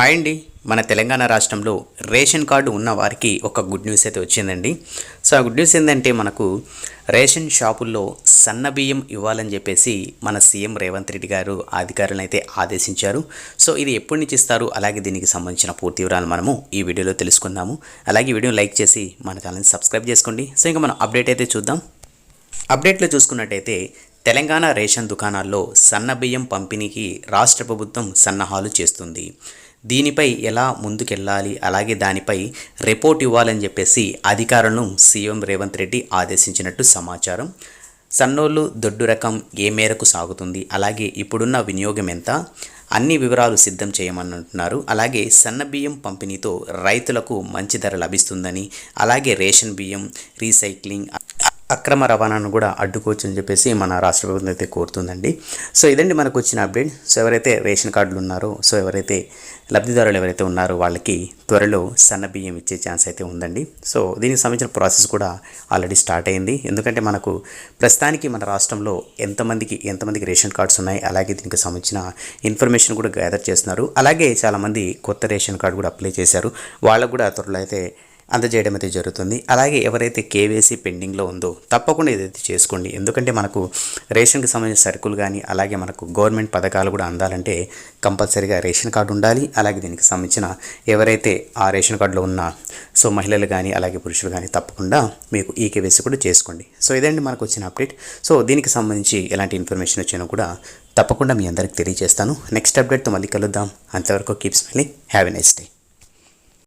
Hi అండి. మన తెలంగాణ రాష్ట్రంలో రేషన్ కార్డు ఉన్న వారికి ఒక గుడ్ న్యూస్ అయితే వచ్చిందండి. సో ఆ గుడ్ న్యూస్ ఏంటంటే మనకు రేషన్ షాపుల్లో సన్న బియ్యం ఇవ్వాలని చెప్పేసి మన సీఎం రేవంత్ రెడ్డి గారు అధికారులను అయితే ఆదేశించారు. సో ఇది ఎప్పటి నుంచి ఇస్తారు? అలాగే దీనికి సంబంధించిన పూర్తి వివరాలు మనము ఈ వీడియోలో తెలుసుకుందాము. అలాగే వీడియో లైక్ చేసి మన ఛానల్ని సబ్స్క్రైబ్ చేసుకోండి. సో ఇంకా మనం అప్డేట్ అయితే చూద్దాం. అప్డేట్లో చూసుకున్నట్టయితే తెలంగాణ రేషన్ దుకాణాల్లో సన్న బియ్యం పంపిణీకి రాష్ట్ర ప్రభుత్వం సన్నాహాలు చేస్తుంది. దీనిపై ఎలా ముందుకెళ్ళాలి? అలాగే దానిపై రిపోర్ట్ ఇవ్వాలని చెప్పేసి అధికారులను సీఎం రేవంత్ రెడ్డి ఆదేశించినట్టు సమాచారం. సన్నోళ్ళు దొడ్డు రకం ఏ మేరకు సాగుతుంది? అలాగే ఇప్పుడున్న వినియోగం ఎంత? అన్ని వివరాలు సిద్ధం చేయమనంటున్నారు. అలాగే సన్న బియ్యం పంపిణీతో రైతులకు మంచి ధర లభిస్తుందని అలాగే రేషన్ బియ్యం రీసైక్లింగ్ అక్రమ రవాణాను కూడా అడ్డుకోవచ్చు అని చెప్పేసి మన రాష్ట్ర ప్రభుత్వం అయితే కోరుతుందండి. సో ఇదండి మనకు వచ్చిన అప్డేట్. సో ఎవరైతే రేషన్ కార్డులు ఉన్నారో సో ఎవరైతే లబ్ధిదారులు ఎవరైతే ఉన్నారో వాళ్ళకి త్వరలో సన్న బియ్యం ఇచ్చే ఛాన్స్ అయితే ఉందండి. సో దీనికి సంబంధించిన ప్రాసెస్ కూడా ఆల్రెడీ స్టార్ట్ అయింది. ఎందుకంటే మనకు ప్రస్తుతానికి మన రాష్ట్రంలో ఎంతమందికి ఎంతమందికి రేషన్ కార్డ్స్ ఉన్నాయి అలాగే దీనికి సంబంధించిన ఇన్ఫర్మేషన్ కూడా గ్యాదర్ చేస్తున్నారు. అలాగే చాలామంది కొత్త రేషన్ కార్డు కూడా అప్లై చేశారు. వాళ్ళకు కూడా త్వరలో అయితే అందజేయడం అయితే జరుగుతుంది. అలాగే ఎవరైతే కేవైసీ పెండింగ్లో ఉందో తప్పకుండా ఇదైతే చేసుకోండి. ఎందుకంటే మనకు రేషన్కి సంబంధించిన సరుకులు కానీ అలాగే మనకు గవర్నమెంట్ పథకాలు కూడా అందాలంటే కంపల్సరీగా రేషన్ కార్డు ఉండాలి. అలాగే దీనికి సంబంధించిన ఎవరైతే ఆ రేషన్ కార్డులో ఉన్న సో మహిళలు కానీ అలాగే పురుషులు కానీ తప్పకుండా మీకు ఈ కేవైసీ కూడా చేసుకోండి. సో ఇదండి మనకు వచ్చిన అప్డేట్. సో దీనికి సంబంధించి ఎలాంటి ఇన్ఫర్మేషన్ వచ్చినా కూడా తప్పకుండా మీ అందరికి తెలియజేస్తాను. నెక్స్ట్ అప్డేట్తో మళ్ళీ కలుద్దాం. అంతవరకు keep smiling. Have a nice day.